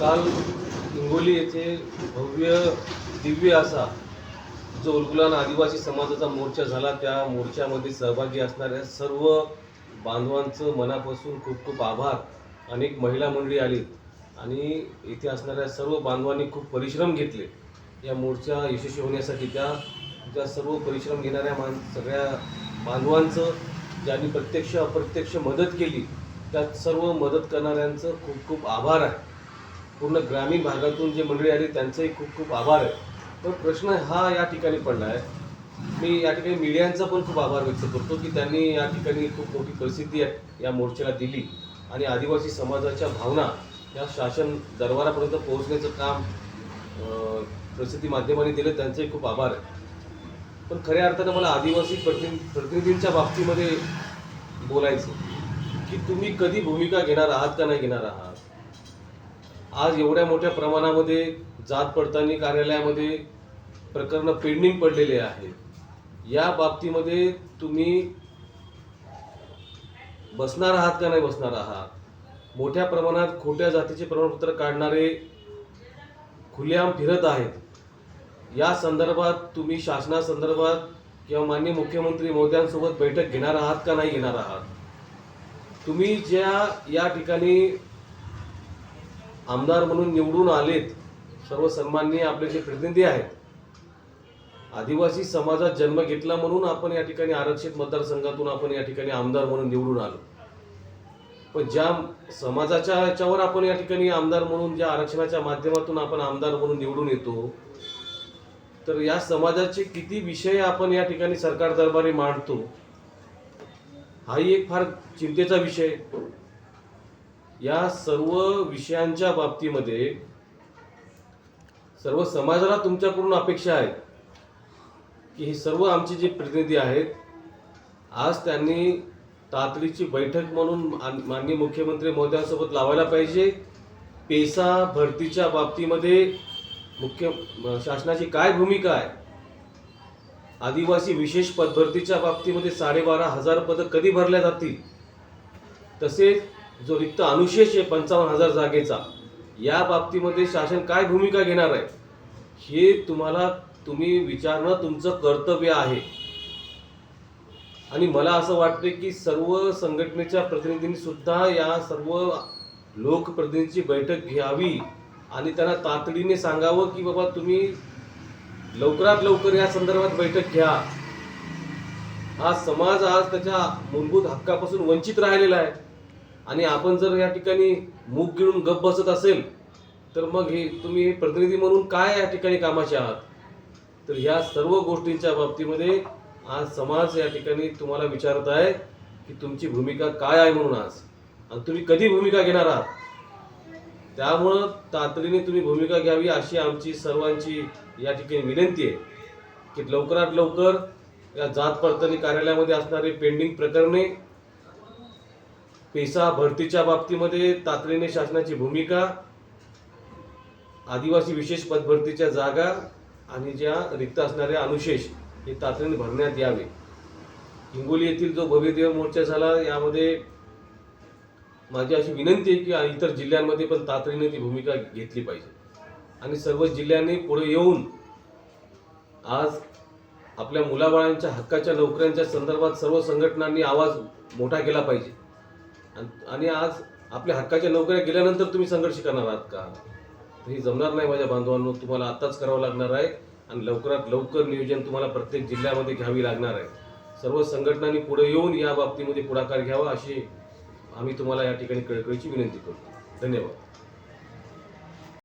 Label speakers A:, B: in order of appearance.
A: काल हिंगोली येथे भव्य दिव्य असा जो उलगुलान आदिवासी समाजाचा मोर्चा झाला त्या मोर्चामध्ये सहभागी असणाऱ्या सर्व बांधवांचं मनापासून खूप खूप आभार. अनेक महिला मंडळी आली आणि इथे असणाऱ्या सर्व बांधवांनी खूप परिश्रम घेतले. या मोर्चा यशस्वी होण्यासाठी त्या त्या सर्व परिश्रम घेणाऱ्या मान सगळ्या बांधवांचं ज्यांनी प्रत्यक्ष अप्रत्यक्ष मदत केली त्या सर्व मदत करणाऱ्यांचं खूप खूप आभार आहे. पूर्ण ग्रामीण भागातून जे मंडळी आली त्यांचंही खूप खूप आभार आहे. पण प्रश्न हा या ठिकाणी पडला आहे. मी या ठिकाणी मीडियांचा पण खूप आभार व्यक्त करतो की त्यांनी या ठिकाणी खूप मोठी प्रसिद्धी या मोर्चाला दिली. आणि आदिवासी समाजाच्या भावना या शासन दरबारापर्यंत पोहोचण्याचं काम प्रसिद्धी माध्यमांनी दिलं त्यांचंही खूप आभार आहे. पण खऱ्या अर्थानं मला आदिवासी प्रतिनि प्रतिनिधींच्या बाबतीमध्ये बोलायचं की तुम्ही कधी भूमिका घेणार आहात का नाही घेणार आहात? आज एवढ्या मोठ्या प्रमाणामध्ये जात पडताळणी कार्यालयामध्ये प्रकरणं पेंडिंग पडलेले आहेत. या बाबतीमध्ये तुम्ही बसणार आहात का नाही बसणार आहात? मोठ्या प्रमाणात खोट्या जातीचे प्रमाणपत्र काढणारे खुलेआम फिरत आहेत. या संदर्भात तुम्ही शासनासंदर्भात किंवा माननीय मुख्यमंत्री मोद्यांसोबत बैठक घेणार आहात का नाही घेणार आहात? तुम्ही ज्या या ठिकाणी आमदार म्हणून निवडून आलेत सर्व सन्माननीय आपले जे प्रतिनिधी आहेत आदिवासी समाजात जन्म घेतला म्हणून आपण या ठिकाणी आरक्षित मतदारसंघातून आपण या ठिकाणी आमदार म्हणून निवडून आलो. पण ज्या समाजाच्या याच्यावर आपण या ठिकाणी आमदार म्हणून ज्या आरक्षणाच्या माध्यमातून आपण आमदार म्हणून निवडून येतो तर या समाजाचे किती विषय आपण या ठिकाणी सरकार दरबारी मांडतो हाही एक फार चिंतेचा विषय या सर्व विषयांच्या बाबतीमध्ये सर्व समाजाला तुमच्याकडून अपेक्षा आहे की हे सर्व आमचे जे प्रतिनिधी आहेत आज त्यांनी तातडीची बैठक म्हणून मान- माननीय मुख्यमंत्री महोदयांसोबत लावायला पाहिजे. पेसा भरतीच्या बाबतीमध्ये मुख्य शासनाची काय भूमिका आहे? आदिवासी विशेष पदभरतीच्या बाबतीमध्ये साडेबारा हजार पदं कधी भरल्या जातील? तसेच जो रिक्त अनुशेष आहे पंचावन्न हजार जागेचा या बाबतीमध्ये शासन काय भूमिका घेणार आहे? हे तुम्हाला तुम्ही विचारणं तुमचं कर्तव्य आहे. आणि मला असं वाटतं की सर्व संघटनेच्या प्रतिनिधींनी सुद्धा या सर्व लोकप्रतिनिधींची बैठक घ्यावी आणि त्यांना तातडीने सांगावं की बाबा तुम्ही लवकरात लवकर या संदर्भात बैठक घ्या. हा समाज आज त्याच्या मूलभूत हक्कापासून वंचित राहिलेला आहे. आणि आपण जर या ठिकाणी मूग गिळून गप बसत असेल तर मग हे तुम्ही प्रतिनिधी म्हणून काय या ठिकाणी कामाचे आहात? तर ह्या सर्व गोष्टींच्या बाबतीमध्ये आज समाज या ठिकाणी तुम्हाला विचारत आहे की तुमची भूमिका काय आहे म्हणून आज? आणि तुम्ही कधी भूमिका घेणार आहात? त्यामुळं तातडीने तुम्ही भूमिका घ्यावी अशी आमची सर्वांची या ठिकाणी विनंती आहे की लवकरात लवकर या जात पडताळणी कार्यालयामध्ये असणारे पेंडिंग प्रकरणे पेसा भरतीच्या बाबतीमध्ये तातडीने शासनाची भूमिका आदिवासी विशेष पदभरतीच्या जागा आणि ज्या रिक्त असणाऱ्या अनुशेष हे तातडीने भरण्यात यावे. हिंगोली येथील जो भव्यदेव मोर्चा झाला यामध्ये माझी अशी विनंती आहे की इतर जिल्ह्यांमध्ये पण तातडीने ती भूमिका घेतली पाहिजे. आणि सर्व जिल्ह्यांनी पुढे येऊन आज आपल्या मुलाबाळांच्या हक्काच्या नोकऱ्यांच्या संदर्भात सर्व संघटनांनी आवाज मोठा केला पाहिजे. आणि- आज आपल्या हक्काच्या नोकऱ्या गेल्यानंतर तुम्ही संघर्ष करणार आहात का? हे जमणार नाही माझ्या बांधवांनो तुम्हाला आत्ताच करावं लागणार आहे आणि लवकरात लवकर नियोजन तुम्हाला प्रत्येक जिल्ह्यामध्ये घ्यावी लागणार आहे. सर्व संघटनांनी पुढे येऊन या बाबतीमध्ये पुढाकार घ्यावा अशी आम्ही तुम्हाला या ठिकाणी कळकळीची विनंती करतो. धन्यवाद.